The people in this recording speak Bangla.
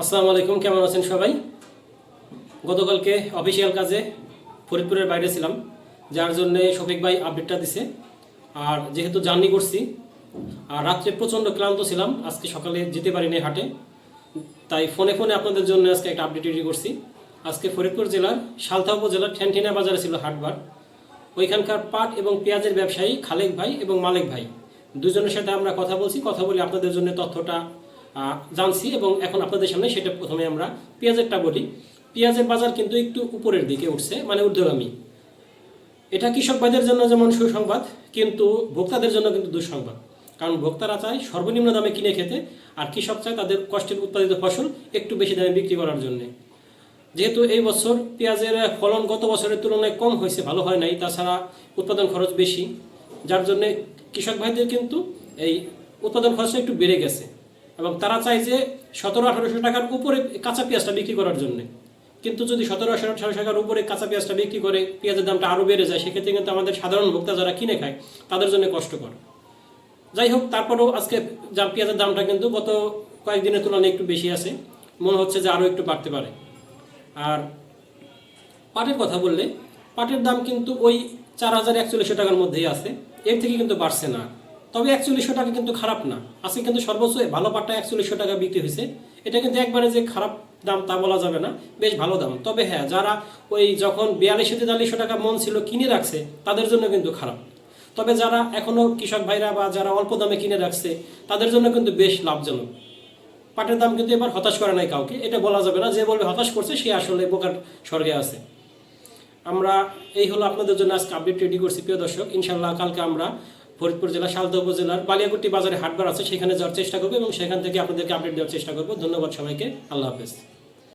আসসালামু আলাইকুম, কেমন আছেন সবাই? গতকালকে অফিসিয়াল কাজে ফরিদপুরের বাইরে ছিলাম, যার জন্য শফিক ভাই আপডেটটা দিছে। আর যেহেতু জার্নি করছি, আর রাত্রে প্রচণ্ড ক্লান্ত ছিলাম, আজকে সকালে যেতে পারিনি হাটে। তাই ফোনে ফোনে আপনাদের জন্য আজকে একটা আপডেট রেডি করছি। আজকে ফরিদপুর জেলার সালথা উপজেলার ঠ্যানঠিনা বাজারে ছিল হাটবার। ওইখানকার পাট এবং পেঁয়াজের ব্যবসায়ী খালেক ভাই এবং মালেক ভাই। দুজনের সাথে আমরা কথা বলছি, কথা বলে আপনাদের জন্য তথ্যটা জানছি এবং এখন আপনাদের সামনে সেটা প্রথমে আমরা পেঁয়াজেরটা বলি। পেঁয়াজের বাজার কিন্তু একটু উপরের দিকে উঠছে মানে ঊর্ধ্বগামী। এটা কৃষক ভাইদের জন্য যেমন সুসংবাদ, কিন্তু ভোক্তাদের জন্য কিন্তু দুঃসংবাদ। কারণ ভোক্তারা চায় সর্বনিম্ন দামে কিনে খেতে, আর কৃষক চায় তাদের কষ্টের উৎপাদিত ফসল একটু বেশি দামে বিক্রি করার জন্যে। যেহেতু এই বছর পেঁয়াজের ফলন গত বছরের তুলনায় কম হয়েছে, ভালো হয় নাই, তাছাড়া উৎপাদন খরচ বেশি। যার জন্য কৃষক ভাইদের কিন্তু এই উৎপাদন খরচটা একটু বেড়ে গেছে। এবং তারা চায় যে সতেরো, আঠারোশো টাকার উপরে কাঁচা পেঁয়াজটা বিক্রি করার জন্য। কিন্তু যদি সতেরো আঠারোশো টাকার উপরে কাঁচা পেঁয়াজটা বিক্রি করে পেঁয়াজের দামটা আরও বেড়ে যায়, সেক্ষেত্রে কিন্তু আমাদের সাধারণ ভোক্তা যারা কিনে খায়, তাদের জন্য কষ্টকর। যাই হোক, তারপরেও আজকে যা পেঁয়াজের দামটা কিন্তু গত কয়েকদিনের তুলনায় একটু বেশি আছে। মনে হচ্ছে যে আরও একটু বাড়তে পারে। আর পাটের কথা বললে, পাটের দাম কিন্তু ওই চার হাজার একচল্লিশশো টাকার মধ্যেই আছে। এর থেকে কিন্তু বাড়ছে না। তবে একচল্লিশশো টাকা কিন্তু খারাপ না। আজকে কিন্তু সর্বোচ্চ ভালো পাটটা একচল্লিশশো টাকা বিক্রি হয়েছে। এটা কিন্তু একবারে যে খারাপ দাম তা বলা যাবে না, বেশ ভালো দাম। তবে হ্যাঁ যারা ওই যখন বিয়াল্লিশশো তেতাল্লিশশো টাকা মন ছিল কিনে রাখছে, তাদের জন্য কিন্তু খারাপ। তবে যারা এখনও কৃষক ভাইরা বা যারা অল্প দামে কিনে রাখছে, তাদের জন্য কিন্তু বেশ লাভজনক। পাটের দাম কিন্তু এবার হতাশ করে নাই কাউকে, এটা বলা যাবে না। যে বলবে হতাশ করছে, সে আসলে বোকার স্বর্গে আছে। আমরা, এই হলো আপনাদের জন্য আজকে আপডেট রেডি করছি, প্রিয় দর্শক। ইনশাল্লাহ কালকে আমরা ফরিদপুর জেলা সালদা উপজেলার বালিয়াকুটি বাজারে হাটবার আছে, সেখানে যাওয়ার চেষ্টা করব এবং সেখান থেকে আপনাদেরকে আপডেট দেওয়ার চেষ্টা করব। ধন্যবাদ সবাইকে। আল্লাহ হাফেজ।